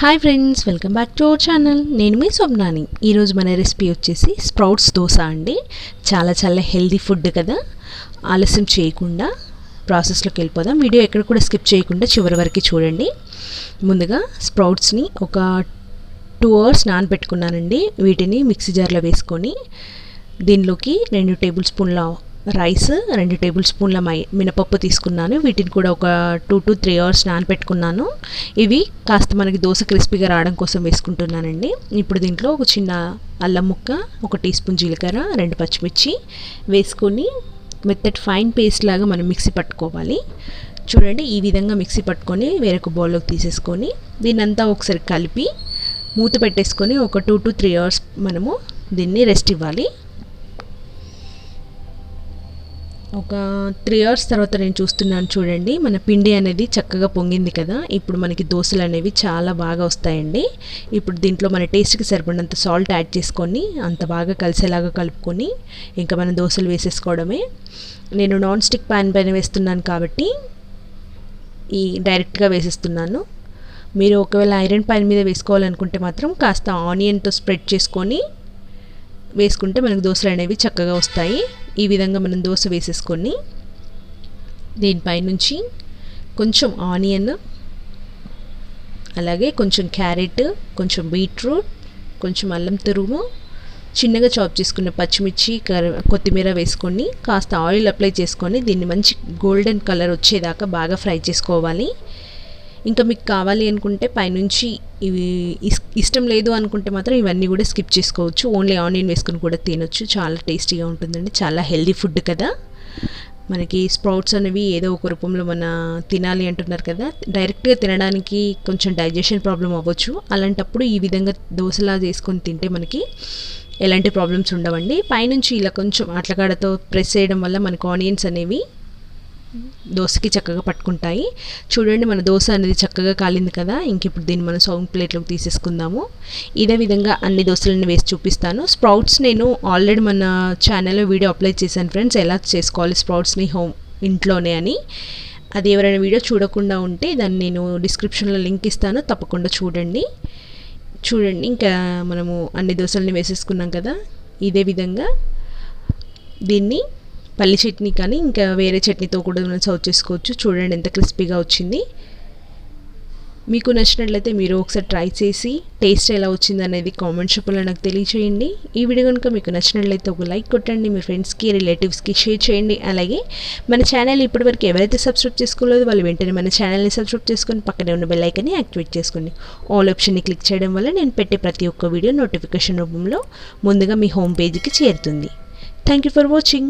Hi friends welcome back to our channel నేను మీ స్వప్నాని. ఈరోజు మన రెసిపీ వచ్చేసి స్ప్రౌట్స్ దోశ అండి. చాలా చాలా హెల్దీ ఫుడ్ కదా. ఆలస్యం చేయకుండా ప్రాసెస్లోకి వెళ్ళిపోదాం. వీడియో ఎక్కడ కూడా స్కిప్ చేయకుండా చివరి వరకు చూడండి. ముందుగా స్ప్రౌట్స్ని ఒక టూ అవర్స్ నానబెట్టుకున్నానండి. వీటిని మిక్సీ జార్లో వేసుకొని దీనిలోకి రెండు టేబుల్ స్పూన్ల రైస్ రెండు టేబుల్ స్పూన్ల మై మినపప్పు తీసుకున్నాను. వీటిని కూడా ఒక టూ టు త్రీ అవర్స్ నానబెట్టుకున్నాను ఇవి కాస్త మనకి దోశ క్రిస్పీగా రావడం కోసం వేసుకుంటున్నానండి. ఇప్పుడు దీంట్లో ఒక చిన్న అల్లం ముక్క ఒక టీ స్పూన్ జీలకర్ర రెండు పచ్చిమిర్చి వేసుకొని మెత్తటి ఫైన్ పేస్ట్ లాగా మనం మిక్సీ పట్టుకోవాలి. చూడండి ఈ విధంగా మిక్సీ పట్టుకొని వేరొక బౌల్లోకి తీసేసుకొని దీన్నంతా ఒకసారి కలిపి మూత పెట్టేసుకొని ఒక టూ టు త్రీ అవర్స్ మనము దీన్ని రెస్ట్ ఇవ్వాలి. ఒక త్రీ అవర్స్ తర్వాత నేను చూస్తున్నాను చూడండి. మన పిండి అనేది చక్కగా పొంగింది కదా. ఇప్పుడు మనకి దోశలు అనేవి చాలా బాగా వస్తాయండి. ఇప్పుడు దీంట్లో మన టేస్ట్కి సరిపడినంత సాల్ట్ యాడ్ చేసుకొని అంత బాగా కలిసేలాగా కలుపుకొని ఇంకా మనం దోశలు వేసేసుకోవడమే. నేను నాన్ స్టిక్ ప్యాన్ పైన వేస్తున్నాను కాబట్టి ఈ డైరెక్ట్గా వేసేస్తున్నాను. మీరు ఒకవేళ ఐరన్ పైన మీద వేసుకోవాలనుకుంటే మాత్రం కాస్త ఆనియన్తో స్ప్రెడ్ చేసుకొని వేసుకుంటే మనకు దోశలు అనేవి చక్కగా వస్తాయి. ఈ విధంగా మనం దోశ వేసేసుకొని దీనిపై నుంచి కొంచెం ఆనియన్ అలాగే కొంచెం క్యారెట్ కొంచెం బీట్రూట్ కొంచెం అల్లం తురుము చిన్నగా చాప్ చేసుకున్న పచ్చిమిర్చి కొత్తిమీర వేసుకొని కాస్త ఆయిల్ అప్లై చేసుకొని దీన్ని మంచి గోల్డెన్ కలర్ వచ్చేదాకా బాగా ఫ్రై చేసుకోవాలి. ఇంకా మీకు కావాలి అనుకుంటే పైనుంచి ఇవి ఇష్టం లేదు అనుకుంటే మాత్రం ఇవన్నీ కూడా స్కిప్ చేసుకోవచ్చు. ఓన్లీ ఆనియన్ వేసుకుని కూడా తినొచ్చు. చాలా టేస్టీగా ఉంటుందండి. చాలా హెల్దీ ఫుడ్ కదా. మనకి స్ప్రౌట్స్ అనేవి ఏదో ఒక రూపంలో మన తినాలి అంటున్నారు కదా. డైరెక్ట్గా తినడానికి కొంచెం డైజెషన్ ప్రాబ్లం అవ్వచ్చు. అలాంటప్పుడు ఈ విధంగా దోశలా చేసుకొని తింటే మనకి ఎలాంటి ప్రాబ్లమ్స్ ఉండవండి. పైనుంచి ఇలా కొంచెం అట్లకాడతో ప్రెస్ చేయడం వల్ల మనకు ఆనియన్స్ అనేవి దోశకి చక్కగా పట్టుకుంటాయి. చూడండి మన దోశ అనేది చక్కగా కాలింది కదా. ఇంక ఇప్పుడు దీన్ని మనం సౌండ్ ప్లేట్లోకి తీసేసుకుందాము. ఇదే విధంగా అన్ని దోశలను వేసి చూపిస్తాను. స్ప్రౌట్స్ నేను ఆల్రెడీ మన ఛానల్లో వీడియో అప్లై చేశాను ఫ్రెండ్స్. ఎలా చేసుకోవాలి స్ప్రౌట్స్ని హోమ్ ఇంట్లోనే అని. అది ఎవరైనా వీడియో చూడకుండా ఉంటే దాన్ని నేను డిస్క్రిప్షన్లో లింక్ ఇస్తాను. తప్పకుండా చూడండి. చూడండి ఇంకా మనము అన్ని దోశలని వేసేసుకున్నాం కదా. ఇదే విధంగా దీన్ని పల్లి చట్నీ కానీ ఇంకా వేరే చట్నీతో కూడా మనం సర్వ్ చేసుకోవచ్చు. చూడండి ఎంత క్రిస్పీగా వచ్చింది. మీకు నచ్చినట్లయితే మీరు ఒకసారి ట్రై చేసి టేస్ట్ ఎలా వచ్చింది అనేది కామెంట్ షాప్లో నాకు తెలియచేయండి. ఈ వీడియో కనుక మీకు నచ్చినట్లయితే ఒక లైక్ కొట్టండి మీ ఫ్రెండ్స్కి రిలేటివ్స్కి షేర్ చేయండి. అలాగే మన ఛానల్ ఇప్పటివరకు ఎవరైతే సబ్స్క్రైబ్ చేసుకోలేదో వాళ్ళు వెంటనే మన ఛానల్ని సబ్స్క్రైబ్ చేసుకొని పక్కనే ఉన్న బెల్లైకన్ని యాక్టివేట్ చేసుకోండి. ఆల్ ఆప్షన్ని క్లిక్ చేయడం వల్ల నేను పెట్టే ప్రతి ఒక్క వీడియో నోటిఫికేషన్ రూపంలో ముందుగా మీ హోమ్ పేజీకి చేరుతుంది. Thank you for watching